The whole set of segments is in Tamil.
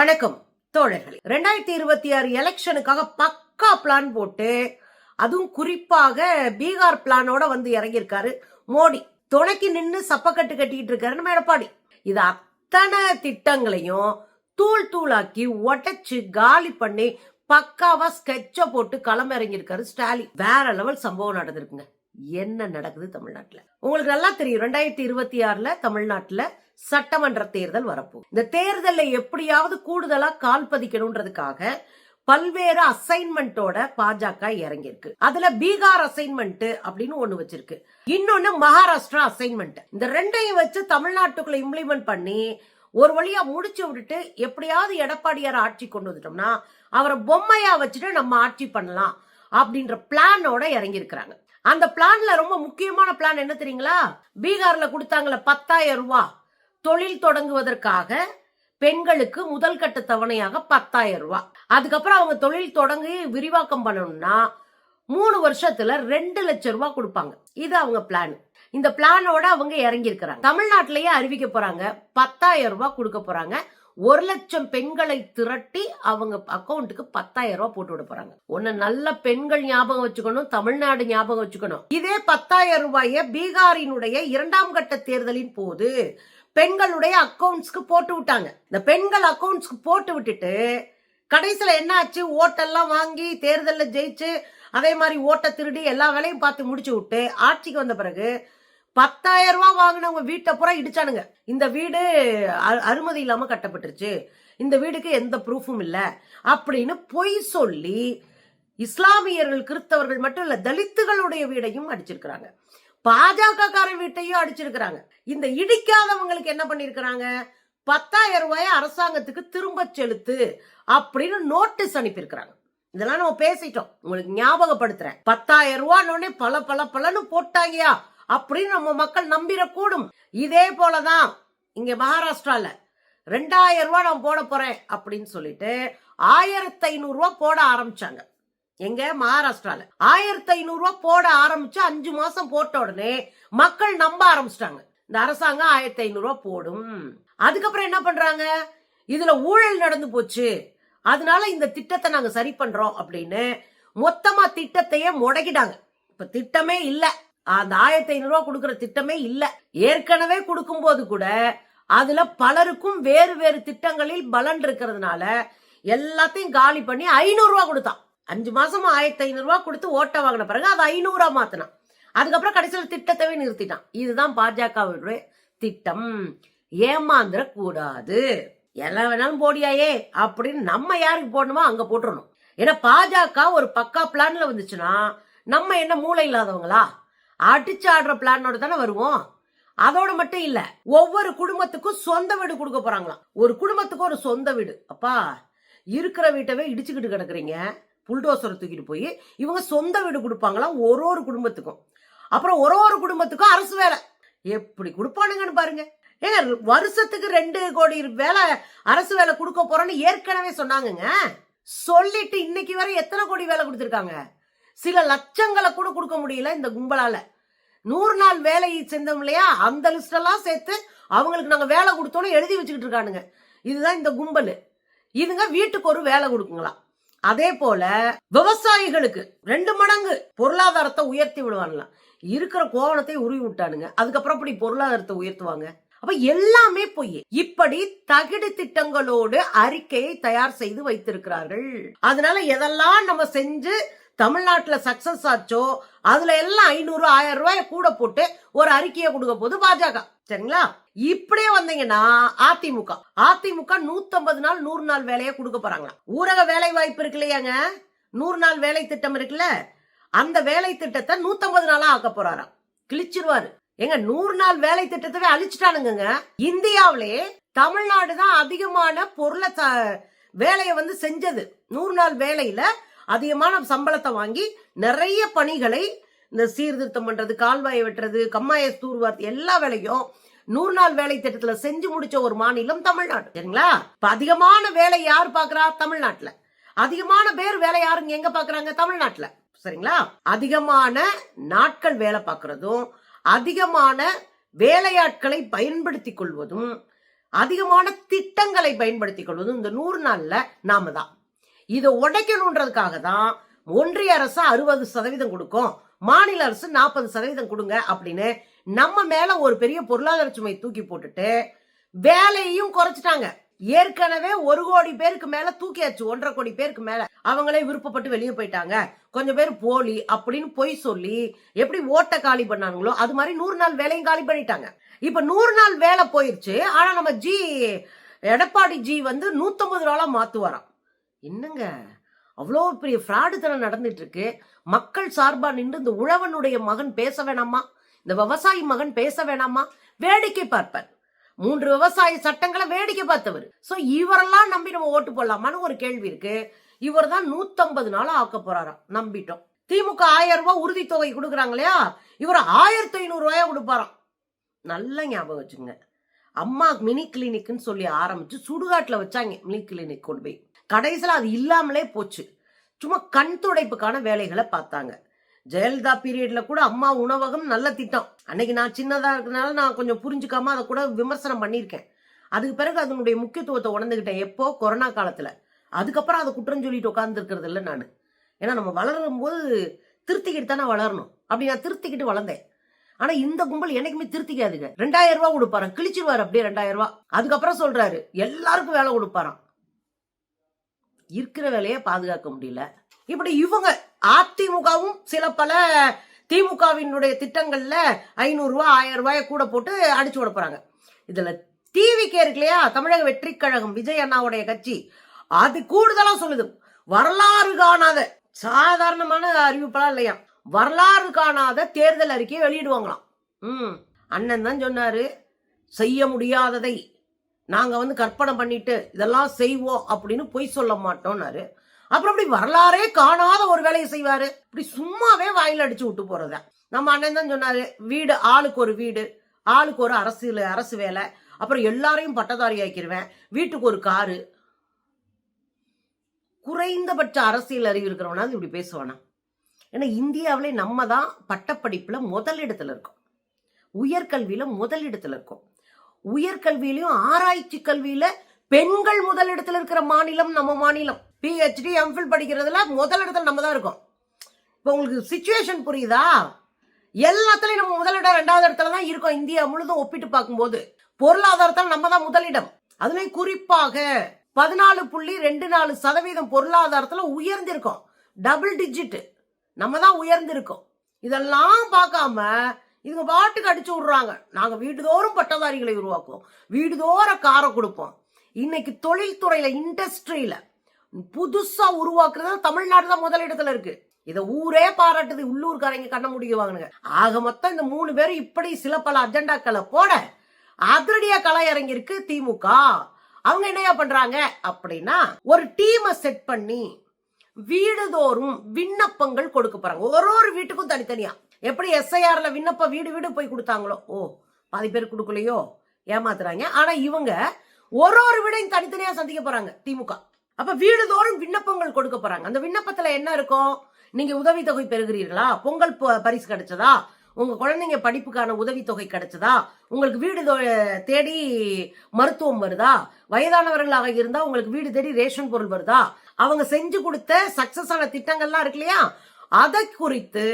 வணக்கம் தோழர்களே. ரெண்டாயிரத்தி இருபத்தி ஆறு எலெக்ஷனுக்காக பக்கா பிளான் போட்டு அதுவும் குறிப்பாக பீகார் பிளானோட வந்து இறங்கியிருக்காரு மோடி. துணைக்கு நின்று சப்பக்கட்டு கட்டிட்டு இருக்காரு நம்ம எடப்பாடி இது அத்தனை திட்டங்களையும் தூள் தூளாக்கி உடைச்சு காலி பண்ணி பக்காவா ஸ்கெட்ச போட்டு களம் இறங்கியிருக்காரு ஸ்டாலின். வேற லெவல் சம்பவம் நடந்திருக்குங்க. என்ன நடக்குது தமிழ்நாட்டில்? உங்களுக்கு நல்லா தெரியும் ரெண்டாயிரத்தி இருபத்தி ஆறுல தமிழ்நாட்டுல சட்டமன்ற தேர்தல் வரப்போகுது. இந்த தேர்தலில் எப்படியாவது கூடுதலா கால் பதிக்கணும்ன்றதுக்காக பல்வேறு அசைன்மெண்டோட பாஜக இறங்கியிருக்கு. அதுல பீகார் அசைன்மெண்ட் அப்படின்னு ஒண்ணு வச்சிருக்கு. இன்னொன்னு மகாராஷ்டிரா அசைன்மெண்ட். இந்த ரெண்டையும் வச்சு தமிழ்நாட்டுக்குள்ள இம்ப்ளிமெண்ட் பண்ணி ஒரு வழியா முடிச்சு விட்டுட்டு எப்படியாவது எடப்பாடியார் ஆட்சி கொண்டு வந்துட்டோம்னா அவரை பொம்மையா வச்சுட்டு நம்ம ஆட்சி பண்ணலாம் அப்படின்ற பிளானோட இறங்கியிருக்கிறாங்க. அந்த பிளான்ல ரொம்ப முக்கியமான பிளான் என்ன தெரியுங்களா? பீகார்ல கொடுத்தாங்கள பத்தாயிரம் ரூபாய் தொழில் தொடங்குவதற்காக பெண்களுக்கு முதல் கட்ட தவணையாக பத்தாயிரம் ரூபாய் அதுக்கப்புறம் அவங்க தொழில் தொடங்கி விரிவாக்கம் பண்ணணும்னா மூணு வருஷத்துல ரெண்டு லட்சம் ரூபாய் கொடுப்பாங்க. இது அவங்க பிளான். இந்த பிளானோட அவங்க இறங்கி இருக்கிறாங்க தமிழ்நாட்டிலேயே அறிவிக்க போறாங்க பத்தாயிரம் ரூபாய் கொடுக்க போறாங்க. ஒரு லட்சம் பெண்களை திரட்டி அவங்க அக்கௌண்ட்டுக்கு பத்தாயிரம் ரூபாய் போட்டு விட போறாங்க. ஒன்னு நல்ல பெண்கள் ஞாபகம் வச்சுக்கணும் தமிழ்நாடு ஞாபகம் வச்சுக்கணும். இதே பத்தாயிரம் ரூபாய பீகாரினுடைய இரண்டாம் கட்ட தேர்தலின் போது பெண்களுடைய அக்கவுண்ட்ஸ்க்கு போட்டு விட்டாங்க. இந்த பெண்கள் அக்கவுண்ட்ஸ்க்கு போட்டு விட்டுட்டு கடைசியில என்ன ஆச்சு ஓட்டெல்லாம் வாங்கி தேர்தலில் ஜெயிச்சு அதே மாதிரி ஓட்டை திருடி எல்லா வேலையும் பார்த்து முடிச்சு விட்டு ஆட்சிக்கு வந்த பிறகு பத்தாயிரம் ரூபா வாங்கினவங்க வீட்டை பூரா இடிச்சானுங்க. இந்த வீடு அ- அனுமதி இல்லாம கட்டப்பட்டுருச்சு. இந்த வீடுக்கு எந்த ப்ரூஃபும் இல்ல. அப்படின்னு பொய் சொல்லி இஸ்லாமியர்கள் கிறிஸ்தவர்கள் மட்டும் இல்ல தலித்துகளுடைய வீடையும் அடிச்சிருக்கிறாங்க. பாஜக காரன் வீட்டையும் அடிச்சிருக்கிறாங்க. இந்த இடிக்காதவங்களுக்கு என்ன பண்ணிருக்கிறாங்க? பத்தாயிரம் ரூபாய அரசாங்கத்துக்கு திரும்ப செலுத்து அப்படின்னு நோட்டீஸ் அனுப்பியிருக்கிறாங்க. இதெல்லாம் நம்ம பேசிட்டோம். உங்களுக்கு ஞாபகப்படுத்துறேன். பத்தாயிரம் ரூபான்னு பல பல பலன்னு போட்டாங்கயா? அப்படின்னு நம்ம மக்கள் நம்பிடக்கூடும் இதே போலதான் இங்க மகாராஷ்டிரால. ரெண்டாயிரம் ரூபா நான் போட போறேன் அப்படின்னு சொல்லிட்டு ஆயிரத்தி ஐநூறு ரூபா போட ஆரம்பிச்சாங்க. எங்க? மகாராஷ்டிரால. ஆயிரத்தி ஐநூறு ரூபா போட ஆரம்பிச்சு அஞ்சு மாசம் போட்ட உடனே மக்கள் நம்ப ஆரம்பிச்சிட்டாங்க. இந்த அரசாங்கம் ஆயிரத்தி ஐநூறு ரூபா போடும். அதுக்கப்புறம் என்ன பண்றாங்க? இதுல ஊழல் நடந்து போச்சு. அதனால இந்த திட்டத்தை நாங்க சரி பண்றோம் அப்படின்னு மொத்தமா திட்டத்தையே முடக்கிட்டாங்க. இப்ப திட்டமே இல்லை. அந்த ஆயிரத்தி ஐநூறு ரூபா கொடுக்கற திட்டமே இல்லை. ஏற்கனவே கொடுக்கும்போது கூட அதுல பலருக்கும் வேறு வேறு திட்டங்களில் பலன் இருக்கிறதுனால எல்லாத்தையும் காலி பண்ணி ஐநூறு ரூபா கொடுத்தான். அஞ்சு மாசம் ஆயிரத்தி ஐநூறு ரூபா கொடுத்து ஓட்ட வாங்கின பிறகு அது ஐநூறா மாத்தினான். அதுக்கப்புறம் கடைசியில் திட்டத்தவே நிறுத்திட்டான். இதுதான் பாஜகவுடைய திட்டம். ஏமாந்துட கூடாது எல்லாம் வேணாலும் போடியாயே அப்படின்னு நம்ம யாருக்கு போடணுமோ அங்க போட்டுறணும். ஏன்னா பாஜக ஒரு பக்கா பிளான்ல வந்துச்சுன்னா நம்ம என்ன மூளை இல்லாதவங்களா? அடிச்சு ஆடுற பிளானோட தானே வருவோம். அதோட மட்டும் இல்ல ஒவ்வொரு குடும்பத்துக்கும் சொந்த வீடு கொடுக்க போறாங்களாம். ஒரு குடும்பத்துக்கு ஒரு சொந்த வீடு. அப்பா இருக்கிற வீட்டவே இடிச்சுக்கிட்டு கிடக்குறீங்க. புல்டோசரை தூக்கிட்டு போய் இவங்க சொந்த வீடு கொடுப்பாங்களாம் ஒரு ஒரு குடும்பத்துக்கும். அப்புறம் ஒரு ஒரு குடும்பத்துக்கும் அரசு வேலை. எப்படி கொடுப்பானுங்கன்னு பாருங்க. ஏங்க வருஷத்துக்கு ரெண்டு கோடி வேலை அரசு வேலை கொடுக்க போறோம்னு ஏற்கனவே சொன்னாங்கங்க. சொல்லிட்டு இன்னைக்கு வரை எத்தனை கோடி வேலை கொடுத்துருக்காங்க? சில லட்சங்களை கூட கொடுக்க முடியல இந்த கும்பலால. நூறு நாள் வேலை செஞ்சோம் இல்லையா? அந்த லிஸ்டெல்லாம் சேர்த்து அவங்களுக்கு நாங்கள் வேலை கொடுத்தோன்னு எழுதி வச்சுக்கிட்டு இருக்கானுங்க. இதுதான் இந்த கும்பல். இதுங்க வீட்டுக்கு ஒரு வேலை கொடுக்குங்களாம். அதே போல விவசாயிகளுக்கு ரெண்டு மடங்கு பொருளாதாரத்தை உயர்த்தி விடுவாங்களாம். இருக்கிற கோவணத்தை உருவி விட்டானுங்க. அதுக்கப்புறம் இப்படி பொருளாதாரத்தை உயர்த்துவாங்க? அப்ப எல்லாமே பொய். இப்படி தகிடு திட்டங்களோடு அறிக்கையை தயார் செய்து வைத்திருக்கிறார்கள். அதனால எதெல்லாம் நம்ம செஞ்சு தமிழ்நாட்டில் சக்சஸ் ஆச்சோ அதுல எல்லாம் ஐநூறு ஆயிரம் ரூபாய் கூட போட்டு ஒரு அறிக்கையை கொடுக்க போது பாஜக. சரிங்களா? இப்படியே வந்தீங்கன்னா அதிமுக. அதிமுக 150 நாள் நூறு நாள் வேலையை கொடுக்க போறாங்களாம் ஊரக வேலை வாய்ப்பு இருக்கு இல்லையாங்க? நூறு நாள் வேலை திட்டம் இருக்குல்ல? அந்த வேலை திட்டத்தை 150 நாளா ஆக்க போறாராம். கிழிச்சிருவாரு. ஏங்க நூறு நாள் வேலை திட்டத்தவே அழிச்சிட்டானுங்க இந்தியாவிலே தமிழ்நாடு தான் அதிகமான பொருளை வேலையை வந்து செஞ்சது. நூறு நாள் வேலையில அதிகமான சம்பளத்தை வாங்கி நிறைய பணிகளை இந்த சீர்திருத்தம் பண்றது கால்வாயை வெட்டுறது கம்மாய தூர்வார்த்து எல்லா வேலையும் நூறு நாள் வேலை திட்டத்துல செஞ்சு முடிச்ச ஒரு மாநிலம் தமிழ்நாடு. சரிங்களா? இப்ப அதிகமான வேலை யார் பாக்குறா தமிழ்நாட்டுல. அதிகமான பேர் வேலை யாருங்க? எங்க பாக்குறாங்க தமிழ்நாட்டுல. சரிங்களா? அதிகமான நாட்கள் வேலை பார்க்கறதும் அதிகமான வேலையாட்களை பயன்படுத்திக் கொள்வதும் அதிகமான திட்டங்களை பயன்படுத்திக் கொள்வதும் இந்த நூறு நாள்ல நாம தான். இதை உடைக்கணுன்றதுக்காக தான் ஒன்றிய அரசு அறுபது சதவீதம் கொடுக்கும் மாநில அரசு நாற்பது சதவீதம் கொடுங்க அப்படின்னு நம்ம மேல ஒரு பெரிய பொருளாதார சுமை தூக்கி போட்டுட்டு வேலையையும் குறைச்சிட்டாங்க. ஏற்கனவே ஒரு கோடி பேருக்கு மேல தூக்கியாச்சு ஒன்றரை கோடி பேருக்கு மேல. அவங்களே விருப்பப்பட்டு வெளியே போயிட்டாங்க. கொஞ்சம் பேர் போலி அப்படின்னு பொய் சொல்லி எப்படி ஓட்ட காலி பண்ணாங்களோ அது மாதிரி நூறு நாள் வேலையும் காலி பண்ணிட்டாங்க. இப்ப நூறு நாள் வேலை போயிருச்சு ஆனா நம்ம ஜி எடப்பாடி ஜி வந்து நூத்தம்பது நாளா மாத்துவாராம். என்னங்க? அவ்வளோ பெரிய ஃப்ராடுத்தனம் நடந்துட்டு இருக்கு மக்கள் சார்பாக நின்று இந்த உழவனுடைய மகன் பேச வேணாமா? இந்த விவசாயி மகன் பேச வேணாமா? வேடிக்கை பார்ப்பார். மூன்று விவசாய சட்டங்களை வேடிக்கை பார்த்தவர். ஸோ இவரெல்லாம் நம்பி நம்ம ஓட்டு போடலாமான்னு ஒரு கேள்வி இருக்கு. இவர் தான் நூத்தம்பது நாளா ஆக்க போறாராம். நம்பிட்டோம். திமுக ஆயிரம் ரூபாய் தொகை கொடுக்குறாங்க இல்லையா? இவர் ஆயிரத்தி ஐநூறு ரூபாயா கொடுப்பாராம். நல்ல ஞாபகம் வச்சுங்க அம்மா மினி கிளினிக்னு சொல்லி ஆரம்பிச்சு சுடுகாட்டில் வச்சாங்க மினி கிளினிக் கொண்டு போய். கடைசியில் அது இல்லாமலே போச்சு. சும்மா கண் துடைப்புக்கான வேலைகளை பார்த்தாங்க. ஜெயலலிதா பீரியட்ல கூட அம்மா உணவகம் நல்ல திட்டம். அன்னைக்கு நான் சின்னதாக இருக்கிறதுனால நான் கொஞ்சம் புரிஞ்சுக்காம அதை கூட விமர்சனம் பண்ணியிருக்கேன். அதுக்கு பிறகு அதனுடைய முக்கியத்துவத்தை உணர்ந்துக்கிட்டேன் எப்போ? கொரோனா காலத்தில். அதுக்கப்புறம் அதை குற்றம் சொல்லிட்டு உட்காந்துருக்கிறது இல்லை நான். ஏன்னா நம்ம வளரும் போது திருத்திக்கிட்டு தானே வளரணும். அப்படி நான் திருத்திக்கிட்டு வளர்ந்தேன். ஆனா இந்த கும்பல் என்னைக்குமே திருத்திக்காதுங்க. ரெண்டாயிரம் ரூபாய் கொடுப்பாராம். கிழிச்சிருவாரு அப்படியே ரெண்டாயிரம் ரூபாய். அதுக்கப்புறம் சொல்றாரு எல்லாருக்கும் வேலை கொடுப்பாராம். இருக்கிற வேலையை பாதுகாக்க முடியல. இப்படி இவங்க அதிமுகவும் சில பல திமுகவினுடைய திட்டங்கள்ல ஐநூறு ரூபாய் ஆயிரம் ரூபாயை கூட போட்டு அடிச்சு விட இதுல டிவிக்கே இருக்கு இல்லையா? தமிழக வெற்றி கழகம் விஜய் அண்ணாவுடைய கட்சி. அது கூடுதலா சொல்லுது. வரலாறு காணாத சாதாரணமான அறிவிப்பெல்லாம் இல்லையா? வரலாறு காணாத தேர்தல் அறிக்கையை வெளியிடுவாங்களாம். ம். அண்ணன் தான் சொன்னாரு செய்ய முடியாததை நாங்கள் வந்து கற்பனை பண்ணிட்டு இதெல்லாம் செய்வோம் அப்படின்னு பொய் சொல்ல மாட்டோம்னாரு. அப்புறம் அப்படி வரலாறே காணாத ஒரு வேலையை செய்வாரு. இப்படி சும்மாவே வாயில் அடிச்சு விட்டு போறத. நம்ம அண்ணன் தான் சொன்னாரு வீடு ஆளுக்கு ஒரு வீடு ஆளுக்கு ஒரு அரசு அரசு வேலை அப்புறம் எல்லாரையும் பட்டதாரி ஆக்கிடுவேன் வீட்டுக்கு ஒரு காரு. குறைந்தபட்ச அரசியல் அறிவு இருக்கிறவனா இப்படி பேசுவானா? ஏன்னா இந்தியாவிலே நம்ம தான் பட்டப்படிப்பில் முதலிடத்தில் இருக்கோம். உயர்கல்வியில் முதலிடத்தில் இருக்கோம். உயர்கல்வியிலையும் ஆராய்ச்சி கல்வியில பெண்கள் முதலிடத்துல இருக்கிற மாநிலம் நம்ம மாநிலம். பிஹெச்டி எம்ஃபில் படிக்கிறதுல முதலிடத்துல நம்ம தான் இருக்கோம். இப்போ உங்களுக்கு சுச்சுவேஷன் புரியுதா? எல்லாத்துலயும் நம்ம முதலிடம் ரெண்டாவது இடத்துல தான் இருக்கோம். இந்தியா முழுதும் ஒப்பிட்டு பார்க்கும்போது. பொருளாதாரத்தில் நம்ம தான் முதலிடம் அதுலேயும் குறிப்பாக பதினாலு புள்ளி ரெண்டு நாலு சதவீதம் பொருளாதாரத்தில் உயர்ந்திருக்கோம். டபுள் டிஜிட் நம்ம தான் உயர்ந்திருக்கோம். இதெல்லாம் பார்க்காம இதுங்க பாட்டுக்கு அடிச்சு விடுறாங்க. நாங்க வீடுதோறும் பட்டதாரிகளை உருவாக்குவோம். வீடுதோற காரை கொடுப்போம். இன்னைக்கு தொழில்துறையில இண்டஸ்ட்ரியில புதுசா உருவாக்குறது தமிழ்நாடு தான் முதலிடத்துல இருக்கு. இத ஊரே பாராட்டுது. உள்ளூர்காரங்க கண்ண முடிக்குவாங்க ஆக மொத்தம் இந்த மூணு பேரும் இப்படி சில பல அஜெண்டாக்களை போட அதிரடியா களை இறங்கி இருக்கு திமுக. அவங்க என்னையா பண்றாங்க? அப்படின்னா ஒரு டீமை செட் பண்ணி வீடுதோறும் விண்ணப்பங்கள் கொடுக்க போறாங்க. ஒரு ஒரு வீட்டுக்கும் தனித்தனியா. எப்படி எஸ்ஐஆர்ல விண்ணப்ப வீடு வீடு போய் கொடுத்தாங்களோ? ஓ பாதி பேர் கொடுக்கலையோ? ஏமாத்துறாங்க. ஆனா இவங்க ஒரு ஒரு வீடையும் தனித்தனியா சந்திக்க போறாங்க திமுக. அப்ப வீடுதோறும் விண்ணப்பங்கள் கொடுக்க போறாங்க. அந்த விண்ணப்பத்துல என்ன இருக்கும்? நீங்க உதவித்தொகை பெறுகிறீர்களா? பொங்கல் ப- பரிசு கிடைச்சதா? உங்க குழந்தைங்க படிப்புக்கான உதவித்தொகை கிடைச்சதா? உங்களுக்கு வீடு தேடி மருத்துவம் வருதா? வயதானவர்களாக இருந்தா உங்களுக்கு வீடு தேடி ரேஷன் பொருள் வருதா? அவங்க செஞ்சு கொடுத்த சக்சஸ் ஆன திட்டங்கள்லாம் இருக்கு இல்லையா? அதை குறித்து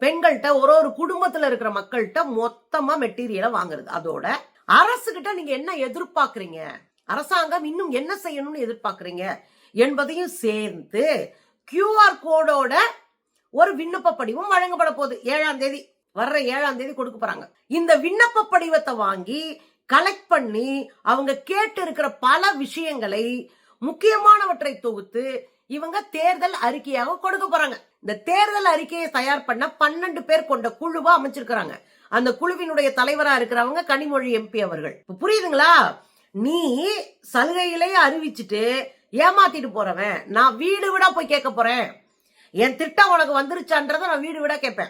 பெண்கள்கிட்ட ஒரு ஒரு குடும்பத்துல இருக்கிற மக்கள்கிட்ட மொத்தமா மெட்டீரியலை வாங்குறது. அதோட அரசு கிட்ட நீங்க என்ன எதிர்பார்க்கறீங்க? அரசாங்கம் இன்னும் என்ன செய்யணும்னு எதிர்பார்க்கறீங்க? என்பதையும் சேர்ந்து கியூஆர் கோடோட ஒரு விண்ணப்ப படிவம் வழங்கப்பட போகுது. ஏழாம் தேதி வர்ற ஏழாம் தேதி கொடுக்க போறாங்க. இந்த விண்ணப்ப படிவத்தை வாங்கி கலெக்ட் பண்ணி அவங்க கேட்டு இருக்கிற பல விஷயங்களை முக்கியமானவற்றை தொகுத்து இவங்க தேர்தல் அறிக்கையாக கொடுக்க போறாங்க. இந்த தேர்தல் அறிக்கையை தயார் பண்ண பன்னெண்டு பேர் கொண்ட குழுவா அமைச்சிருக்கிறாங்க. அந்த குழுவினுடைய தலைவரா இருக்கிறவங்க கனிமொழி எம்பி அவர்கள். இப்ப புரியுதுங்களா? நீ சலுகையிலேயே அறிவிச்சிட்டு ஏமாத்திட்டு போறவன். நான் வீடு விடா போய் கேட்க போறேன். என் திட்டம் உனக்கு வந்துருச்சான்றத நான் வீடு விடா கேட்பேன்.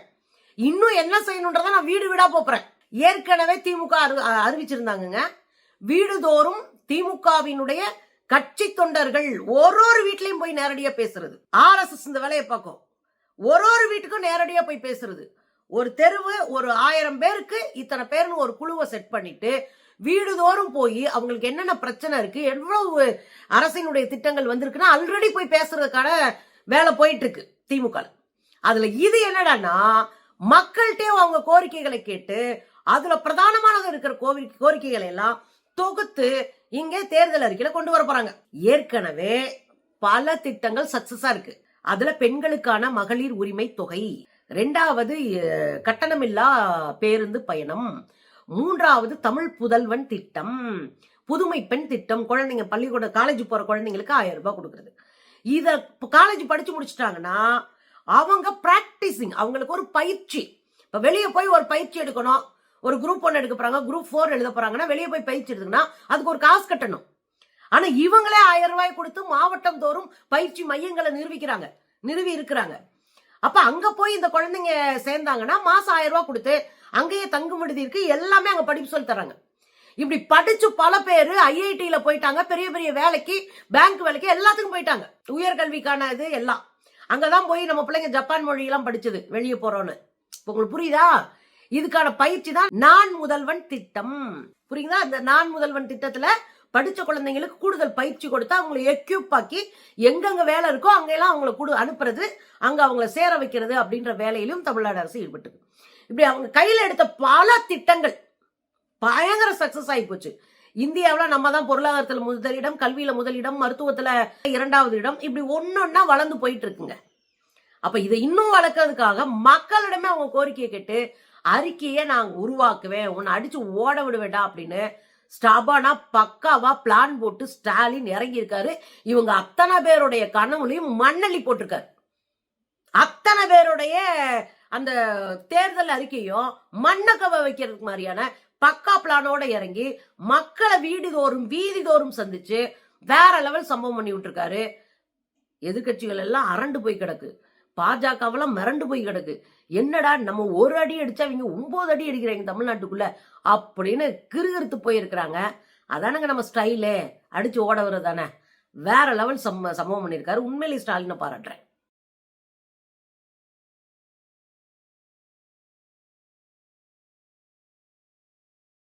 இன்னும் என்ன செய்யணுன்றத நான் வீடு விடா போறேன் ஏற்கனவே திமுக அறி- அறிவிச்சிருந்தாங்கங்க. வீடுதோறும் திமுகவினுடைய கட்சி தொண்டர்கள் ஒரு ஒரு வீட்லயும் போய் நேரடியா பேசுறது. ஆர்எஸ்எஸ் இந்த வேலையை பார்க்கும். ஒரு ஒரு வீட்டுக்கும் நேரடியா போய் பேசுறது. ஒரு தெருவு ஒரு ஆயிரம் பேருக்கு இத்தனை பேர்னு ஒரு குழுவை செட் பண்ணிட்டு வீடுதோறும் போய் அவங்களுக்கு என்னென்ன பிரச்சனை இருக்கு எவ்வளவு அரசினுடைய திட்டங்கள் வந்திருக்குன்னா ஆல்ரெடி போய் பேசுறதுக்கான வேலை போயிட்டு இருக்கு திமுக அதுல இது என்னடான்னா மக்கள்கிட்டே அவங்க கோரிக்கைகளை கேட்டு அதுல பிரதானமானது இருக்கிற கோரி- கோரிக்கைகளை எல்லாம் தொகுத்து இங்கே தேர்தல் அறிக்கையில கொண்டு வர போறாங்க. ஏற்கனவே பல திட்டங்கள் சக்சஸா இருக்கு. அதுல பெண்களுக்கான மகளிர் உரிமை தொகை ரெண்டாவது கட்டணமில்லா பேருந்து பயணம் மூன்றாவது தமிழ் புதல்வன் திட்டம் புதுமை பெண் திட்டம் குழந்தைங்க பள்ளிக்கூட காலேஜ் போற குழந்தைங்களுக்கு ஆயிரம் ரூபாய் கொடுக்கறது. இத காலேஜ் படிச்சு முடிச்சிட்டாங்கன்னா அவங்க பிராக்டிசிங் அவங்களுக்கு ஒரு பயிற்சி. இப்ப வெளியே போய் ஒரு பயிற்சி எடுக்கணும். ஒரு குரூப் ஒன் எடுக்க போறாங்க குரூப் ஃபோர் எழுத போறாங்கன்னா வெளியே போய் பயிற்சி எடுக்கணும்னா அதுக்கு ஒரு காசு கட்டணும். ஆனா இவங்களே ஆயிரம் ரூபாய் கொடுத்து மாவட்டம் தோறும் பயிற்சி மையங்களை நிரூபிக்கிறாங்க நிறுவி இருக்கிறாங்க. அப்ப அங்க போய் இந்த குழந்தைங்க சேர்ந்தாங்கன்னா மாசம் ஆயிரம் ரூபாய் கொடுத்து அங்கேயே தங்கும் விடுதி இருக்கு எல்லாமே அங்க படிப்பு சொல்லி தராங்க இப்படி படிச்சு பல பேர் ஐஐடியில போயிட்டாங்க பெரிய பெரிய வேலைக்கு பேங்க் வேலைக்கு எல்லாத்துக்கும் போயிட்டாங்க. உயர்கல்விக்கான இது எல்லாம். அங்கதான் போய் நம்ம பிள்ளைங்க ஜப்பான் மொழியெல்லாம் படிச்சது வெளியே போறோம்னு. உங்களுக்கு புரியுதா? இதுக்கான பயிற்சி தான் நான் முதல்வன் திட்டம். புரியுதா? இந்த நான் முதல்வன் திட்டத்துல படிச்ச குழந்தைங்களுக்கு கூடுதல் பயிற்சி கொடுத்து அவங்களை எக்யூப் ஆக்கி எங்கெங்க வேலை இருக்கோ அங்கெல்லாம் அவங்களை கூடு அனுப்புறது அங்க அவங்கள சேர வைக்கிறது அப்படின்ற வேலையிலும் தமிழ்நாடு அரசு ஈடுபட்டு இப்படி அவங்க கையில எடுத்த பல திட்டங்கள் பயங்கர சக்சஸ் ஆகி போச்சு. இந்தியாவுல நம்ம தான் பொருளாதாரத்துல முதலிடம் கல்வியில முதலிடம் மருத்துவத்துல இரண்டாவது இடம் இப்படி ஒன்னொன்னா வளர்ந்து போயிட்டு இருக்குங்க. அப்ப இதை இன்னும் வளர்க்கறதுக்காக மக்களிடமே அவங்க கோரிக்கையை கேட்டு அறிக்கையை நான் உருவாக்குவேன் உன்னை அடிச்சு ஓட விடுவேண்டா அப்படின்னு ஸ்டாபானா பக்காவா பிளான் போட்டு ஸ்டாலின் இறங்கியிருக்காரு. இவங்க அத்தனை பேருடைய கனவுலையும் மண்ணள்ளி போட்டிருக்காரு. அத்தனை பேருடைய அந்த தேர்தல் அறிக்கையும் மண்ணக்கவை வைக்கிறதுக்கு மாதிரியான பக்கா பிளானோட இறங்கி மக்களை வீடு தோறும் வீதி தோறும் சந்திச்சு வேற லெவல் சம்பவம் பண்ணி விட்டுருக்காரு. எதிர்க்கட்சிகள் எல்லாம் அரண்டு போய் கிடக்கு. பாஜகவெல்லாம் மிரண்டு போய் கிடக்கு. என்னடா நம்ம ஒரு அடி அடிச்சா இவங்க ஒன்பது அடி அடிக்கிறாங்க தமிழ்நாட்டுக்குள்ள அப்படின்னு கிறுகிறுத்து போயிருக்கிறாங்க. அதானங்க நம்ம ஸ்டைலு அடிச்சு ஓட வர்றது தானே வேற லெவல் சம்ம சம்பவம் பண்ணியிருக்காரு. உண்மையிலேயே ஸ்டாலினை பாராட்டுறேன்.